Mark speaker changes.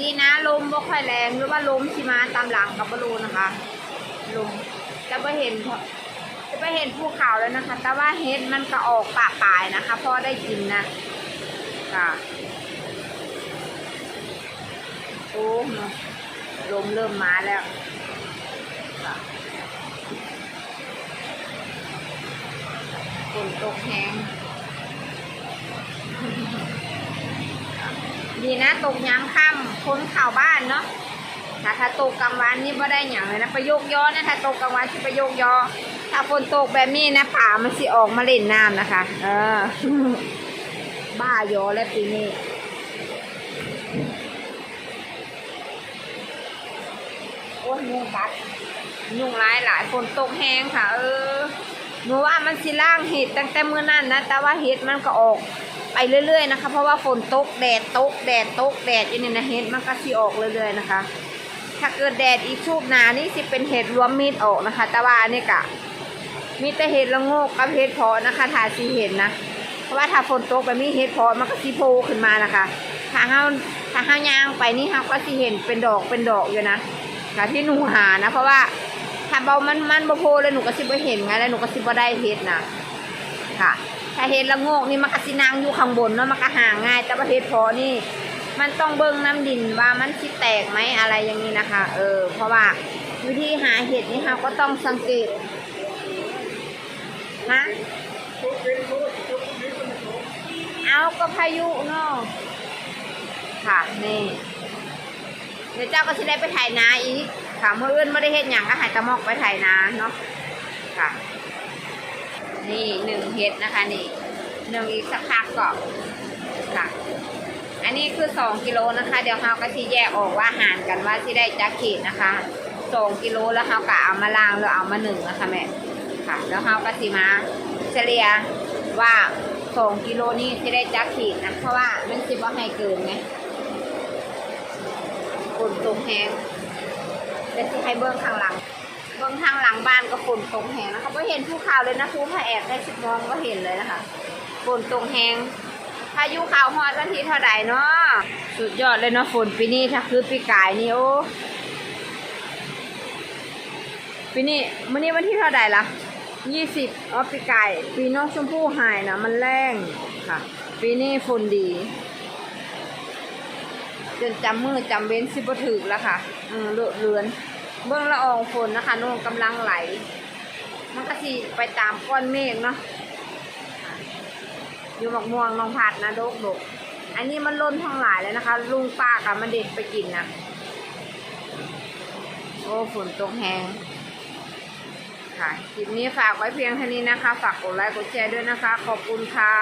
Speaker 1: นี้นะลมบ่ค่อยแรงหรือว่าลมสิมาตามหลังกับบรูนะคะลมจะไปเห็นจะไปเห็นภูเขาแล้วนะคะ แต่ว่าเฮ็ดมันก็ออกปากปลายนะคะพ่อได้กินนะค่ะโอ้ลมเริ่มมาแล้วฝนตกแห้งดีนะตกย้ำค่ำพ้นข่าวบ้านเนาะถ้าถ้าตกกลางวันนี่ไม่ได้อย่างเลยนะประโยคย้อนะถ้าตกกลางวันที่ประโยคย้อถ้าฝนตกแบบนี้นะป่ามันสิออกมาเล่นน้ำนะคะ เออ บ้าย้อแล้วปีนี้โอ้ยยุงกัดยุงร้ายหลายฝนตกแห้งค่ะ เออหนูว่ามันสิล่างเห็ดตั้งแต่เมื้อนั้นนะ แต่ว่าเห็ดมันก็ออก ไปเรื่อยๆนะคะ เพราะว่าฝนตกแดดตกแดดตกแดดอยู่นี่นะเห็ดมันก็สิออกเรื่อยๆนะคะ ถ้าเกิดแดดอีกชูบหนานี่สิเป็นเห็ดรวมมิดออกนะคะ แต่ว่าอันนี้กะ มีแต่เห็ดละโงกกับเห็ดเพอนะคะถ้าสีเห็นนะ เพราะว่าถ้าฝนตกแบบนี้เห็ดเพอมันก็สิโผล่ขึ้นมานะคะถ้าเฮาถ้าเฮาย่างไปนี่เฮาก็สิเห็นเป็นดอกเป็นดอกอยู่นะค่ะที่หนูหานะ เพราะว่าถ้าเบามันมันบ่โผล่เลยหนูก็สิบ่เห็นไงแล้วหนูก็สิบ่ได้เห็ดนะค่ะ ถ้าเห็ดละโงกนี่มันก็สินางอยู่ข้างบนเนาะมันก็ห่างง่าย แต่ว่าเห็ดพอนี่ มันต้องเบิ่งน้ำดินว่ามันสิแตกไหมอะไรอย่างนี้นะคะ เออ เพราะว่าวิธีหาเห็ดนี่เราก็ต้องสังเกตฮะเอาก็พายุเนาะค่ะนี่เดี๋ยวเจ้าก็จะได้ไปถ่ายนาอีกค่ะเมื่อเอื่นไม่ได้เห็ดอย่างก็หายตะมอกไปถ่ายนาเนาะค่ะ นี่หนึ่งเห็ดนะคะนี่หนึ่งอีกสักพักก็ค่ะ อันนี้คือสองกิโลนะคะ เดี๋ยวเราก็ที่แยกออกว่าหารกันว่าที่ได้จักขีดนะคะสองกิโลแล้วเราก็เอามาล้างแล้วเอามาหนึ่งนะคะแม่ค่ะ แล้วเราก็สิมาเฉลี่ยว่าสองกิโลนี่ที่ได้จักขีดนะ เพราะว่ามันสิว่าให้เกินไงฝนตกแหงเดี๋ยวสิให้เบิ้งข้างหลัง เบิ้งทางหลังบ้านก็ฝนตกแหงนะคะก็เห็นภูเขาเลยนะภูผาแอบได้สิบมองก็เห็นเลยนะคะฝนตกแหงพายุข่าวฮอดวันที่เท่าไหร่เนาะสุดยอดเลยเนาะฝนปีนี้ถ้าคือปีกายนี่โอ้ปีนี้มื้อนี้วันที่เท่าไหร่ละยี่สิบอ๋อปีกายปีนอกชมพู่หายนะมันแรงค่ะ ปีนี้ฝนดีจนจำมือจำเว้นสิบถึกแล้วค่ะ อืมเลอเลือน เบื้องละอองฝนนะคะนู่นกำลังไหล มันก็สิไปตามก้อนเมฆเนาะอยู่หมกม่วงน้องผัดนะโดกดกอันนี้มันล้นทั้งหลายเลยนะคะ ลุงป้ากับมันเด็ดไปกินนะโอ้ฝนตกแหงค่ะ คลิปนี้ฝากไว้เพียงเท่านี้นะคะ ฝากกดไลค์กดแชร์ด้วยนะคะ ขอบคุณค่ะ